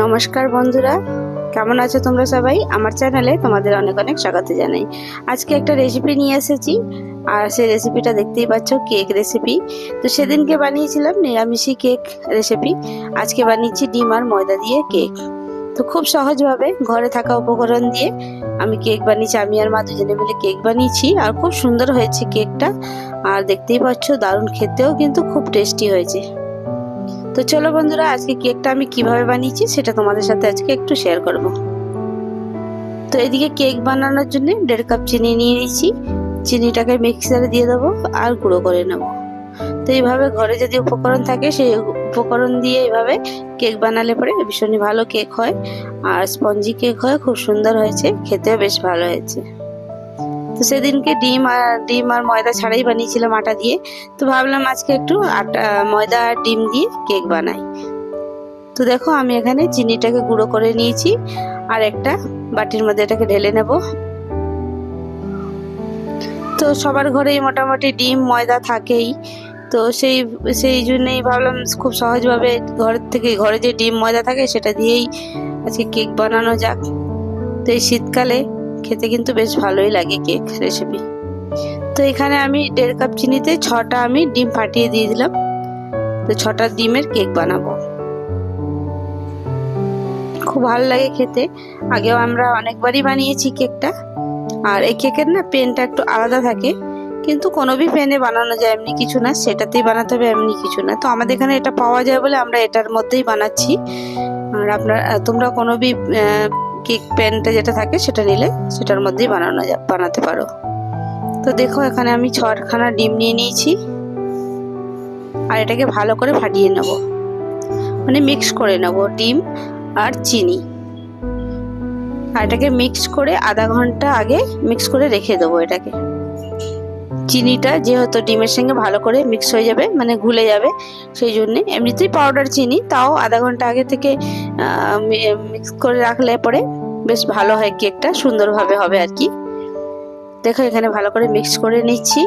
নমস্কার বন্ধুরা, কেমন আছো তোমরা সবাই? আমার চ্যানেলে তোমাদের অনেক অনেক স্বাগত জানাই। আজকে একটা রেসিপি নিয়ে এসেছি, আর সেই রেসিপিটা দেখতেই পাচ্ছ কেক রেসিপি তো সেদিনকে বানিয়েছিলাম নিরামিষি কেক রেসিপি আজকে বানিয়েছি ডিম আর ময়দা দিয়ে কেক তো খুব সহজভাবে ঘরে থাকা উপকরণ দিয়ে আমি কেক বানিয়েছি। আমি আর মা দুজনে মিলে কেক বানিয়েছি, আর খুব সুন্দর হয়েছে কেকটা আর দেখতেই পাচ্ছ, দারুণ খেতেও কিন্তু খুব টেস্টি হয়েছে। তো চলো বন্ধুরা, আজকে কেকটা আমি কীভাবে বানিয়েছি সেটা তোমাদের সাথে আজকে একটু শেয়ার করব। তো এদিকে কেক বানানোর জন্য দেড় কাপ চিনি নিয়ে নিয়েছি। চিনিটাকে মিক্সারে দিয়ে দেবো আর গুঁড়ো করে নেব। তো এইভাবে ঘরে যদি উপকরণ থাকে, সেই উপকরণ দিয়ে এইভাবে কেক বানালে পরে ভীষণই ভালো কেক হয়। আর স্পঞ্জি কেক হয়, খুব সুন্দর হয়েছে, খেতেও বেশ ভালো হয়েছে। তো সেদিনকে ডিম আর ডিম আর ময়দা ছাড়াই বানিয়েছিলাম আটা দিয়ে। তো ভাবলাম আজকে একটু আটা, ময়দা আর ডিম দিয়ে কেক বানাই। তো দেখো আমি এখানে চিনিটাকে গুঁড়ো করে নিয়েছি আর একটা বাটির মধ্যে এটাকে ঢেলে নেব। তো সবার ঘরেই মোটামুটি ডিম, ময়দা থাকেই। তো সেই সেই জন্যেই ভাবলাম খুব সহজভাবে ঘর থেকে, ঘরে যে ডিম, ময়দা থাকে সেটা দিয়েই আজকে কেক বানানো যাক। তো এই শীতকালে খেতে কিন্তু বেশ ভালোই লাগে কেক রেসিপি তো এখানে আমি দেড় কাপ চিনিতে ছটা আমি ডিম ফাটিয়ে দিয়ে দিলাম। তো ছটা ডিমের কেক বানাবো। খুব ভালো লাগে খেতে। আগেও আমরা অনেকবারই বানিয়েছি কেকটা আর এই কেকের না পেনটা একটু আলাদা থাকে। কিন্তু কোনো বি পেনে বানানো যায় এমনি কিছু না। সেটাতেই বানাতে হবে এমনি কিছু না। তো আমাদের এখানে এটা পাওয়া যায় বলে আমরা এটার মধ্যেই বানাচ্ছি। আর আপনার, তোমরা কোনো বি কেক প্যানটা যেটা থাকে সেটা নিলে সেটার মধ্যেই বানানো বানাতে পারো। তো দেখো, এখানে আমি ছখানা ডিম নিয়ে নিয়েছি। আর এটাকে ভালো করে ফাটিয়ে নেব। মানে মিক্স করে নেব ডিম আর চিনি। আর এটাকে মিক্স করে আধা ঘণ্টা আগে মিক্স করে রেখে দেবো এটাকে। চিনিটা যেহেতু ডিমের সঙ্গে ভালো করে মিক্স হয়ে যাবে মানে ঘুলে যাবে, সেই জন্যে এমনিতেই পাউডার চিনি, তাও আধা ঘণ্টা আগে থেকে মিক্স করে রাখলে পরে বেশ ভালো হয় কেকটা সুন্দরভাবে হবে আর কি। দেখো এখানে ভালো করে মিক্স করে নিচ্ছি।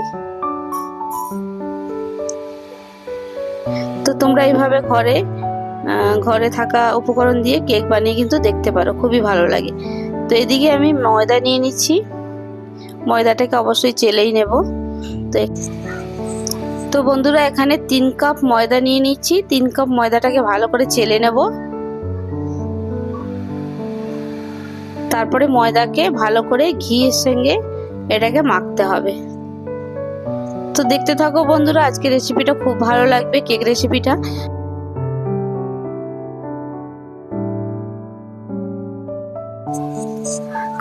তো তোমরা এইভাবে ঘরে ঘরে থাকা উপকরণ দিয়ে কেক বানিয়ে কিন্তু দেখতে পারো, খুবই ভালো লাগে। তো এদিকে আমি ময়দা নিয়ে নিচ্ছি। ময়দাটাকে অবশ্যই চেলেই নেব। তো তো বন্ধুরা, এখানে তিন কাপ ময়দা নিয়ে নিচ্ছি। তিন কাপ ময়দাটাকে ভালো করে চেলে নেব। তারপরে ময়দাকে ভালো করে ঘিয়ের সঙ্গে এটাকে মাখতে হবে। তো দেখতে থাকো বন্ধুরা আজকে রেসিপিটা খুব ভালো লাগবে কেক রেসিপিটা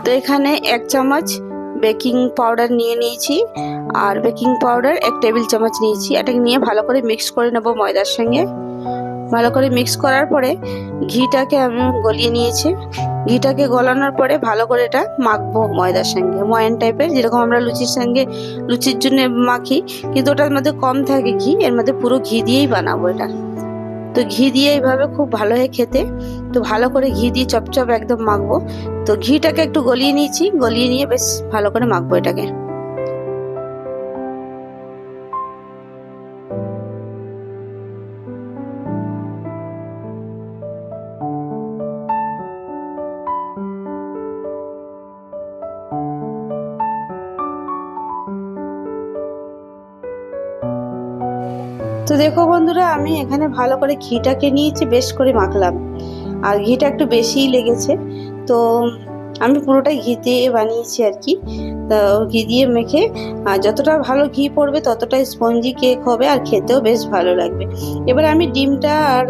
তো এখানে এক চামচ বেকিং পাউডার নিয়ে নিয়েছি। আর বেকিং পাউডার এক টেবিল চামচ নিয়েছি। এটাকে নিয়ে ভালো করে মিক্স করে নেব ময়দার সঙ্গে। ভালো করে মিক্স করার পরে ঘিটাকে আমি গলিয়ে নিয়েছি। ঘিটাকে গলানোর পরে ভালো করে এটা মাখবো ময়দার সঙ্গে। ময়ান টাইপের, যেরকম আমরা লুচির সঙ্গে, লুচির জন্য মাখি, কিন্তু ওটার মধ্যে কম থাকে ঘি। এর মধ্যে পুরো ঘি দিয়েই বানাবো এটা। তো ঘি দিয়ে এইভাবে খুব ভালো হয় খেতে। তো ভালো করে ঘি দিয়ে চপচপ একদম মাখবো। তো ঘিটাকে একটু গলিয়ে নিয়েছি, গলিয়ে নিয়ে বেশ ভালো করে মাখবো এটাকে। তো দেখো বন্ধুরা, আমি এখানে ভালো করে ঘিটাকে নিয়েছি, বেশ করে মাখলাম। আর ঘিটা একটু বেশিই লেগেছে। তো আমি পুরোটাই ঘি দিয়ে বানিয়েছি আর কি। তো ঘি দিয়ে মেখে যতটা ভালো ঘি পড়বে ততটা স্পঞ্জি কেক হবে আর খেতেও বেশ ভালো লাগবে। এবার আমি ডিমটা আর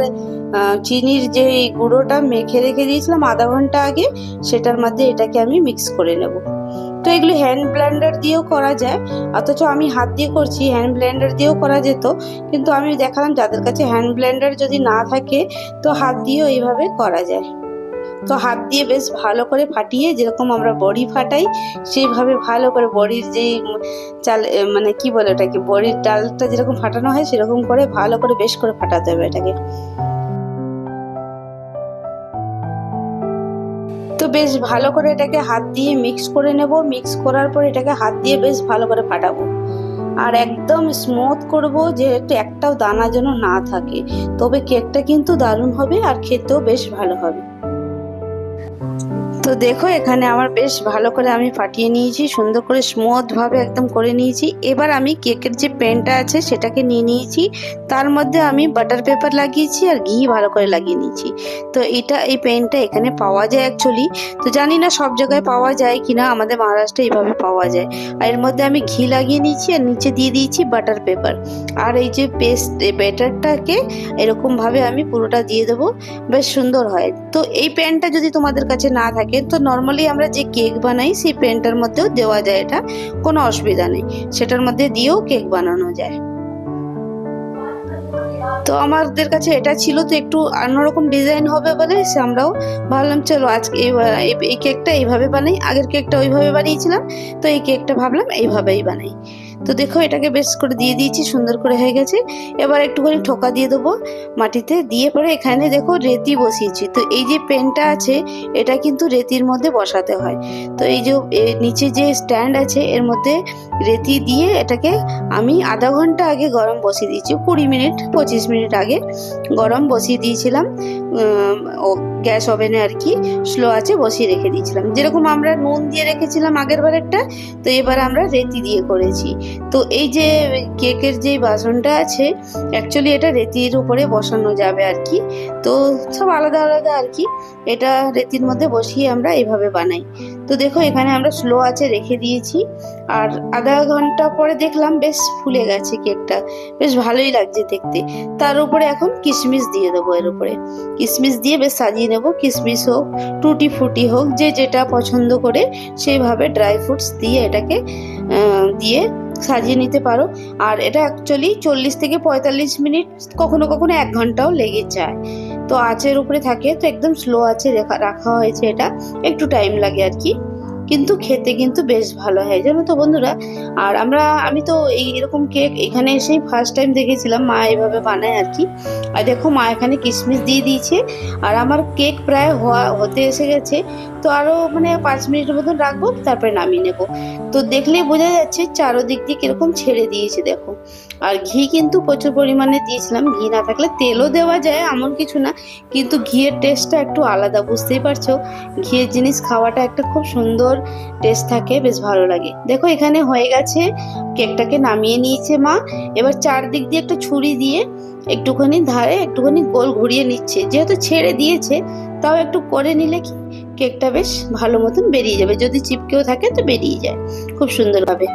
চিনির যে গুঁড়োটা মেখে রেখে দিয়েছিলাম আধা ঘণ্টা আগে, সেটার মধ্যে এটাকে আমি মিক্স করে নেব। তো এগুলি হ্যান্ড ব্লেন্ডার দিয়েও করা যায়, অথচ আমি হাত দিয়ে করছি হ্যান্ড ব্লেন্ডার দিয়েও করা যেত, কিন্তু আমি দেখালাম যাদের কাছে হ্যান্ড ব্লেন্ডার যদি না থাকে, তো হাত দিয়েও এইভাবে করা যায়। তো হাত দিয়ে বেশ ভালো করে ফাটিয়ে, যেরকম আমরা বড়ি ফাটাই, সেইভাবে ভালো করে বড়ির যে চাল মানে কি বলে ওটাকে, বড়ির ডালটা যেরকম ফাটানো হয়, সেরকম করে ভালো করে বেশ করে ফাটাতে হবে এটাকে। বেশ ভালো করে এটাকে হাত দিয়ে মিক্স করে নেব। মিক্স করার পর এটাকে হাত দিয়ে বেশ ভালো করে ফাটাবো। আর একদম স্মুথ করব যে একটাও দানা যেন না থাকে। তবে কেকটা কিন্তু দারুণ হবে আর খেতেও বেশ ভালো হবে। তো দেখো, এখানে আমার বেশ ভালো করে আমি ফাটিয়ে নিয়েছি, সুন্দর করে স্মুথ ভাবে একদম করে নিয়েছি। এবার আমি কেকের যে পেনটা আছে, সেটাকে নিয়ে নিয়েছি। তার মধ্যে আমি বাটার পেপার লাগিয়েছি আর ঘি ভালো করে লাগিয়ে নিয়েছি। তো এটা, এই পেনটা এখানে পাওয়া যায় অ্যাকচুয়ালি তো জানি না সব জায়গায় পাওয়া যায় কিনা, আমাদের মহারাষ্ট্রে এইভাবে পাওয়া যায়। আর এর মধ্যে আমি ঘি লাগিয়ে নিয়েছি আর নিচে দিয়ে দিয়েছি বাটার পেপার। আর এই যে পেস্ট ব্যাটারটাকে এরকমভাবে আমি পুরোটা দিয়ে দেবো। বেশ সুন্দর হয়। তো এই প্যানটা যদি তোমাদের কাছে না থাকে তো নর্মালি আমরা যে কেক বানাই, সেই প্যানটার মধ্যেও দেওয়া যায় এটা। কোনো অসুবিধা নেই। সেটার মধ্যে দিয়েও কেক বানানো যায়। তো আমাদের কাছে এটা ছিল। তো একটু অন্যরকম ডিজাইন হবে বলে সে আমরাও ভাবলাম, চলো আজকে এই কেকটা এইভাবে বানাই। আগের কেকটা ওইভাবে বানিয়েছিলাম। তো এই কেকটা ভাবলাম, এইভাবেই বানাই। তো দেখো, এটাকে বেশ করে দিয়ে দিয়েছি, সুন্দর করে হয়ে গেছে। এবার একটুখানি ঠোকা দিয়ে দেবো মাটিতে। দিয়ে পরে এখানে দেখো, রেতি বসিয়েছি। তো এই যে পেনটা আছে, এটা কিন্তু রেতির মধ্যে বসাতে হয়। তো এই যে নিচে যে স্ট্যান্ড আছে, এর মধ্যে রেতি দিয়ে এটাকে আমি আধা ঘণ্টা আগে গরম বসিয়ে দিয়েছি। কুড়ি মিনিট, পঁচিশ মিনিট আগে গরম বসিয়ে দিয়েছিলাম। গ্যাস ওভেনে আর কি, স্লো আছে, বসিয়ে রেখে দিয়েছিলাম। যেরকম আমরা নুন দিয়ে রেখেছিলাম আগের বারেরটা, তো এবার আমরা রেতি দিয়ে করেছি। তো এই যে কেকের যে বাসনটা আছে অ্যাকচুয়ালি এটা রেতির উপরে বসানো যাবে আর কি। তো সব আলাদা আলাদা আর কি। এটা রেতির মধ্যে বসিয়ে আমরা এভাবে বানাই। তো দেখো, এখানে আমরা স্লো আছে রেখে দিয়েছি। আর আধা ঘণ্টা পরে দেখলাম বেশ ফুলে গেছে কেকটা। বেশ ভালোই লাগছে দেখতে। তার উপরে এখন কিশমিশ দিয়ে দেবো এর উপরে। কিশমিশ দিয়ে বেশ সাজিয়ে নেব। কিশমিশ হোক, টুটি ফুটি হোক, যে যেটা পছন্দ করে, সেইভাবে ড্রাই ফ্রুটস দিয়ে এটাকে দিয়ে সাজিয়ে নিতে পারো। আর এটা অ্যাকচুয়ালি চল্লিশ থেকে পঁয়তাল্লিশ মিনিট, কখনো কখনো এক ঘন্টাও লেগে যায়। তো আঁচের উপরে থাকে, তো একদম স্লো আছে, রেখা হয়েছে এটা। একটু টাইম লাগে আর কি। কিন্তু খেতে কিন্তু বেশ ভালো হয়, জানো তো বন্ধুরা? আর আমরা, আমি তো এই এরকম কেক এখানে এসেই ফার্স্ট টাইম দেখেছিলাম, মা এভাবে বানায় আর কি। আর দেখো মা এখানে কিশমিশ দিয়ে দিয়েছে, আর আমার কেক প্রায় হওয়া, হতে এসে গেছে। তো আরও মানে পাঁচ মিনিটের মতন রাখব, তারপরে নামিয়ে নেব। তো দেখলেই বোঝা যাচ্ছে চারোদিক দিয়ে কীরকম ছেড়ে দিয়েছে, দেখো। আর ঘি কিন্তু প্রচুর পরিমাণে দিয়েছিলাম। ঘি না থাকলে তেলও দেওয়া যায়, এমন কিছু না। কিন্তু ঘিয়ের টেস্টটা একটু আলাদা, বুঝতেই পারছ? ঘিয়ের জিনিস খাওয়াটা একটা খুব সুন্দর টেস্ট থাকে, বেশ ভালো লাগে। দেখো, এখানে হয়ে গেছে, কেকটাকে নামিয়ে নিয়েছে মা। এবার চারদিক দিয়ে একটা ছুরি দিয়ে একটুখানি ধারে একটুখানি গোল ঘুরিয়ে নিচ্ছে। যেহেতু ছেড়ে দিয়েছে, তাও একটু করে নিলে কি? কেকটা বেশ ভালো মতন বেরিয়ে যাবে। যদি চিপকেও থাকে, তো বেরিয়ে যায়। খুব সুন্দরভাবে।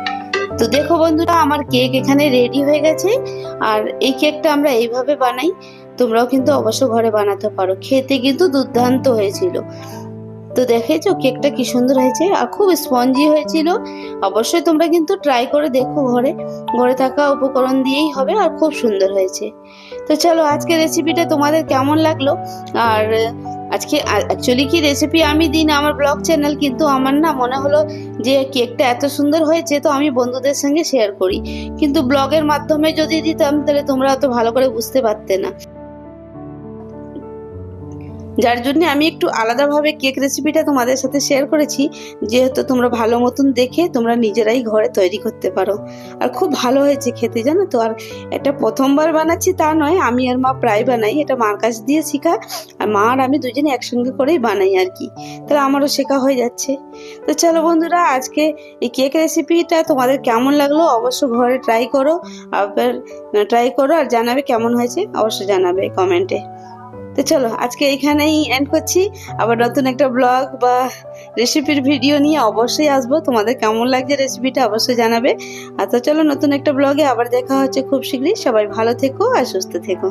তো দেখো বন্ধুরা, আমার কেক এখানে রেডি হয়ে গেছে। আর এই কেকটা আমরা এইভাবে বানাই, তোমরাও কিন্তু অবশ্য ঘরে বানাতে পারো। খেতে কিন্তু দুর্দান্ত হয়েছিল। তো দেখেছ কেকটা কি সুন্দর হয়েছে? আর খুব স্পঞ্জি হয়েছিল। অবশ্যই তোমরা কিন্তু ট্রাই করে দেখো ঘরে। ঘরে থাকা উপকরণ দিয়েই হবে, আর খুব সুন্দর হয়েছে। তো চলো আজকে রেসিপিটা তোমাদের কেমন লাগল? আর আজকে অ্যাকচুয়ালি কি রেসিপি আমি দিই না, আমার ব্লগ চ্যানেল কিন্তু আমার না মনে হলো যে কেকটা এত সুন্দর হয়েছে, তো আমি বন্ধুদের সঙ্গে শেয়ার করি। কিন্তু ব্লগের মাধ্যমে যদি দিতাম, তাহলে তোমরা অত ভালো করে বুঝতে পারতে না। যার জন্য আমি একটু আলাদাভাবে কেক রেসিপিটা তোমাদের সাথে শেয়ার করেছি। যেহেতু তোমরা ভালো মতন দেখে তোমরা নিজেরাই ঘরে তৈরি করতে পারো। আর খুব ভালো হয়েছে খেতে, জানো তো? আর এটা প্রথমবার বানাচ্ছি তা নয়, আমি আর মা প্রায় বানাই। এটা মার কাছ দিয়ে শেখা। আর মা আর আমি দুজনে একসঙ্গে করেই বানাই আর কি। তাহলে আমারও শেখা হয়ে যাচ্ছে। তো চলো বন্ধুরা, আজকে এই কেক রেসিপিটা তোমাদের কেমন লাগল অবশ্য ঘরে ট্রাই করো। আবার ট্রাই করো আর জানাবে কেমন হয়েছে অবশ্যই জানাবে কমেন্টে তো চলো, আজকে এখানেই এন্ড করছি। আবার নতুন একটা ব্লগ বা রেসিপির ভিডিও নিয়ে অবশ্যই আসব। তোমাদের কেমন লাগছে রেসিপিটা অবশ্যই জানাবে। আর তো চলো, নতুন একটা ব্লগে আবার দেখা হচ্ছে খুব শীঘ্রই। সবাই ভালো থেকো আর সুস্থ থেকো।